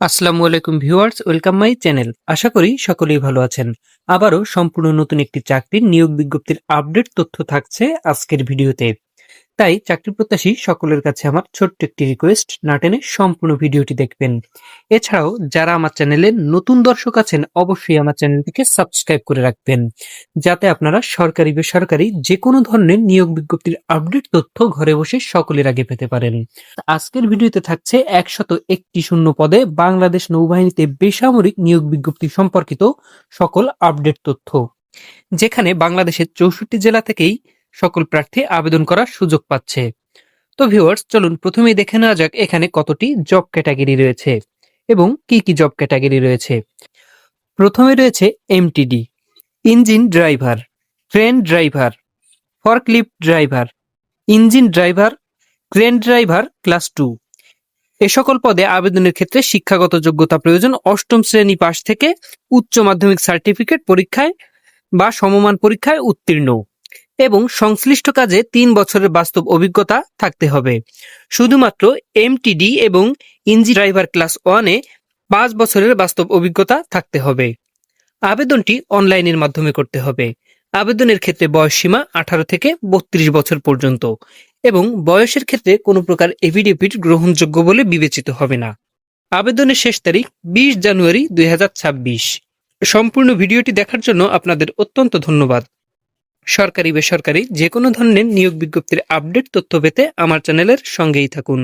আসসালামু আলাইকুম viewers, welcome my channel. আশা করি সকলেই ভালো আছেন। আবারও সম্পূর্ণ নতুন একটি চাকরির নিয়োগ বিজ্ঞপ্তির আপডেট তথ্য থাকছে আজকের ভিডিওতে। তাই চাকরি প্রত্যাশী সকলের কাছে আমার ছোট্ট একটি রিকোয়েস্ট না টেনে সম্পূর্ণ ভিডিওটি দেখবেন। এছাড়াও যারা আমার চ্যানেলে নতুন দর্শক আছেন, অবশ্যই আমার চ্যানেলটিকে সাবস্ক্রাইব করে রাখবেন। যাতে আপনারা সরকারি, বেসরকারি যে কোনো ধরনের নিয়োগ বিজ্ঞপ্তির আপডেট তথ্য ঘরে বসে সকলের আগে পেতে পারেন। আজকের ভিডিওতে থাকছে একশত একটি শূন্য পদে বাংলাদেশ নৌবাহিনীতে বেসামরিক নিয়োগ বিজ্ঞপ্তি সম্পর্কিত সকল আপডেট তথ্য। যেখানে বাংলাদেশের চৌষট্টি জেলা থেকেই সকল প্রার্থী আবেদন করার সুযোগ পাচ্ছে। তো ভিউয়ার্স চলুন প্রথমেই দেখে নেওয়া যাক এখানে কতটি জব ক্যাটাগরি রয়েছে এবং কি কি জব ক্যাটাগরি রয়েছে। প্রথমে রয়েছে MTD engine driver train driver forklift driver engine driver crane driver class two এ সকল পদে আবেদনের ক্ষেত্রে শিক্ষাগত যোগ্যতা প্রয়োজন অষ্টম শ্রেণি পাশ থেকে উচ্চ মাধ্যমিক সার্টিফিকেট পরীক্ষায় বা সমমান পরীক্ষায় উত্তীর্ণ। এবং সংশ্লিষ্ট কাজে তিন বছরের বাস্তব অভিজ্ঞতা থাকতে হবে। শুধুমাত্র এমটিডি এবং ইঞ্জি ড্রাইভার ক্লাস ওয়ানে পাঁচ বছরের বাস্তব অভিজ্ঞতা থাকতে হবে। আবেদনটি অনলাইনের মাধ্যমে করতে হবে। আবেদনের ক্ষেত্রে বয়সসীমা আঠারো থেকে বত্রিশ বছর পর্যন্ত এবং বয়সের ক্ষেত্রে কোনো প্রকার এভিডেভিট গ্রহণযোগ্য বলে বিবেচিত হবে না। আবেদনের শেষ তারিখ বিশ জানুয়ারি দুই হাজার ছাব্বিশ। সম্পূর্ণ ভিডিওটি দেখার জন্য আপনাদের অত্যন্ত ধন্যবাদ। সরকারি বেসরকারি যে কোনো ধরনের নিয়োগ বিজ্ঞপ্তির আপডেট তথ্য পেতে আমার চ্যানেলের সঙ্গেই থাকুন।